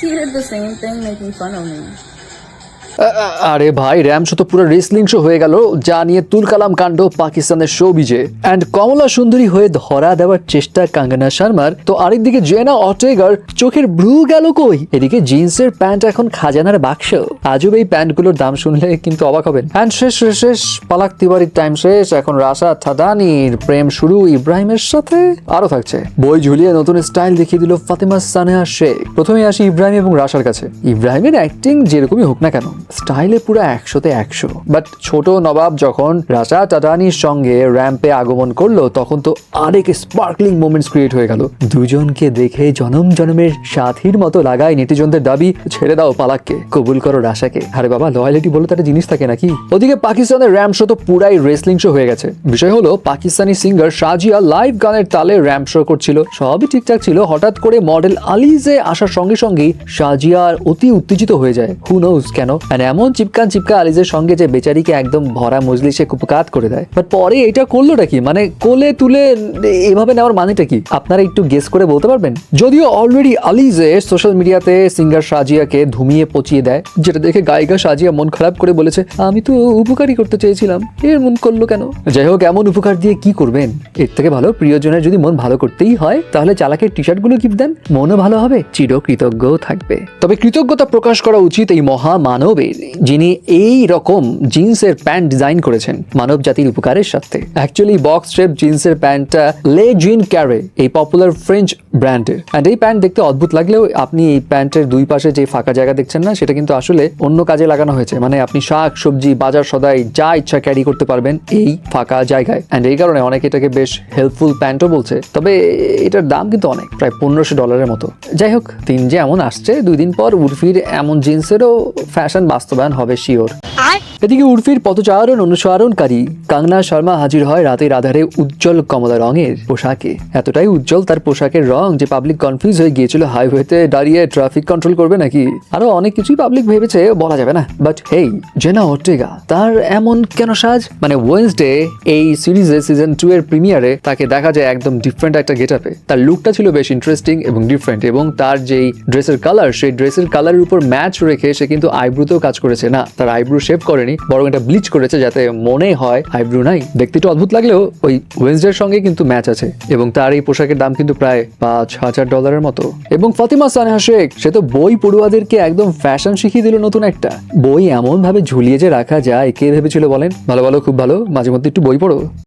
She did the same thing, making fun of me. আরে ভাই, ramp show তো পুরো রেসলিং শো হয়ে গেল, যা নিয়ে তুলকালাম কাণ্ড পাকিস্তানের শো বিজে অ্যান্ড কমলা সুন্দরী হয়ে ধরা দেওয়ার চেষ্টা কাঙ্গনা শর্মার। তো আরেকদিকে জেনা অটেগার চোখের ব্রু গেল কই? এদিকে জিন্সের প্যান্ট এখন খাজানার বাক্স। আজব এই প্যান্টগুলোর দাম শুনলে কিন্তু অবাক হবেন। অ্যান্ড শেষ শেষ শেষ, পালাক তিওয়ারির টাইম শেষ। এখন রাশা থাদানির প্রেম শুরু ইব্রাহিমের সাথে। আরও থাকছে। বই ঝুলিয়ে নতুন স্টাইল দেখিয়ে দিল ফাতেমা সানেহা শেখ। প্রথমে আসি ইব্রাহিম এবং রাশার কাছে। ইব্রাহিমের অ্যাক্টিং যেরকমই হোক না কেন। স্টাইলে পুরো একশোতে একশো। বাট ছোট নবাব যখন রাশা টাটানির সঙ্গে র্যাম্পে আগমন করল, তখন তো আরেক স্পার্কলিং মোমেন্টস ক্রিয়েট হয়ে গেল। দুজনকে দেখে জনম জনমের সাথীর মতো লাগায় নেটিজনদের দাবি, ছেড়ে দাও পালাককে, কবুল করো রাশাকে। আরে বাবা লয়ালিটি বলে তার জিনিস থাকে নাকি? ওদিকে পাকিস্তানের র্যাম্প শো তো পুরাই রেসলিং শো হয়ে গেছে। বিষয় হলো, পাকিস্তানি সিঙ্গার সাজিয়া লাইভ গানের তালে র্যাম্প শো করছিল। সবই ঠিকঠাক ছিল, হঠাৎ করে মডেল আলিজে আসার সঙ্গে সঙ্গেই সাজিয়া অতি উত্তেজিত হয়ে যায়। হু নোজ কেন? আর এমন চিপকান চিপকা আলিজের সঙ্গে যে বেচারিকে একদম ভরা মজলিসে কুপকাত করে দেয়। বাট পরে এটা করলোটা কি? মানে কোলে তুলে এভাবে নেওয়ার মানেটা কি? আপনারা একটু গেস করে বলতে পারবেন? যদিও অলরেডি আলিজে সোশ্যাল মিডিয়াতে সিঙ্গার সাজিয়াকে ধুমিয়ে পচিয়ে দেয়, যেটা দেখে গায়িকা সাজিয়া মন খারাপ করে বলেছে, আমি তো উপকারই করতে চেয়েছিলাম, এর মন করল কেন? যাই হোক, এমন উপকার দিয়ে কি করবেন? এর থেকে ভালো, প্রিয়জনের যদি মন ভালো করতেই হয়, তাহলে চালাকের টি শার্টগুলো গিফট দেন, মনও ভালো হবে চির কৃতজ্ঞ থাকবে। তবে কৃতজ্ঞতা প্রকাশ করা উচিত এই মহামানবের যিনি এই রকম জিন্সের প্যান্ট ডিজাইন করেছেন মানব জাতির উপকারের সাথে। অ্যাকচুয়ালি বক্স শেপ জিন্সের প্যান্টটা লে জিন ক্যারে এই পপুলার ফ্রেঞ্চ ব্র্যান্ডের অ্যান্ড এই প্যান্ট দেখতে অদ্ভুত লাগলেও আপনি এই প্যান্টের দুই পাশে যে ফাঁকা জায়গা দেখছেন না, সেটা কিন্তু আসলে অন্য কাজে লাগানো হয়েছে। মানে আপনি শাক, সবজি, বাজার সদাই যা ইচ্ছা ক্যারি করতে পারবেন এই ফাঁকা জায়গায়। অ্যান্ড এই কারণে অনেকে এটাকে বেশ হেল্পফুল প্যান্টও বলছে। তবে এটার দাম কিন্তু অনেক, প্রায় পনেরোশো ডলারের মতো। যাই হোক, দিন যে এমন আসছে, দুই দিন পর উর্ফির এমন জিন্সেরও ফ্যাশন বাস্তবায়ন হবে শিওর এদিকে উর্ফির পথচারণ অনুসরণকারী কাংনা শর্মা হাজির হয় রাতের আধারে উজ্জ্বল কমলা রঙের পোশাকে। এতটাই উজ্জ্বল তার পোশাকের রং যে পাবলিক কনফিউজ হয়ে গিয়েছিল হাইওয়েতে দাঁড়িয়ে ট্রাফিক কন্ট্রোল করবে নাকি? আরও অনেক কিছুই পাবলিক ভেবেছে, বলা যাবে না। বাট হেই জেনা অর্টেগা, তার এমন কেন সাজ? মানে ওয়েন্সডে এই সিরিজে সিজন টু এর প্রিমিয়ারে তাকে দেখা যায় একদম ডিফারেন্ট একটা গেট আপে তার লুকটা ছিল বেশ ইন্টারেস্টিং এবং ডিফারেন্ট এবং তার যেই ড্রেসের কালার সেই ড্রেসের কালারের উপর ম্যাচ রেখে সে কিন্তু আইব্রুতেও কাজ করেছে। না, তার আইব্রু শেভ করেনি, বরং এটা ব্লিচ করেছে যাতে মনে হয় আইব্রু নাই। দেখতে একটু অদ্ভুত লাগলেও ওই ওয়েন্সডের সঙ্গে কিন্তু ম্যাচ আছে। এবং তার এই পোশাকের দাম কিন্তু প্রায় পাঁচ হাজার ডলারের মতো। এবং ফাতিমা সানহা শেখ, সে তো বই পড়ুয়াদেরকে একদম ফ্যাশন শিখিয়ে দিল নতুন একটা। বই এমন ভাবে ঝুলিয়ে যে রাখা যায়, কে ভেবেছিল বলেন? ভালো ভালো, খুব ভালো। মাঝে মধ্যে একটু বই পড়ো।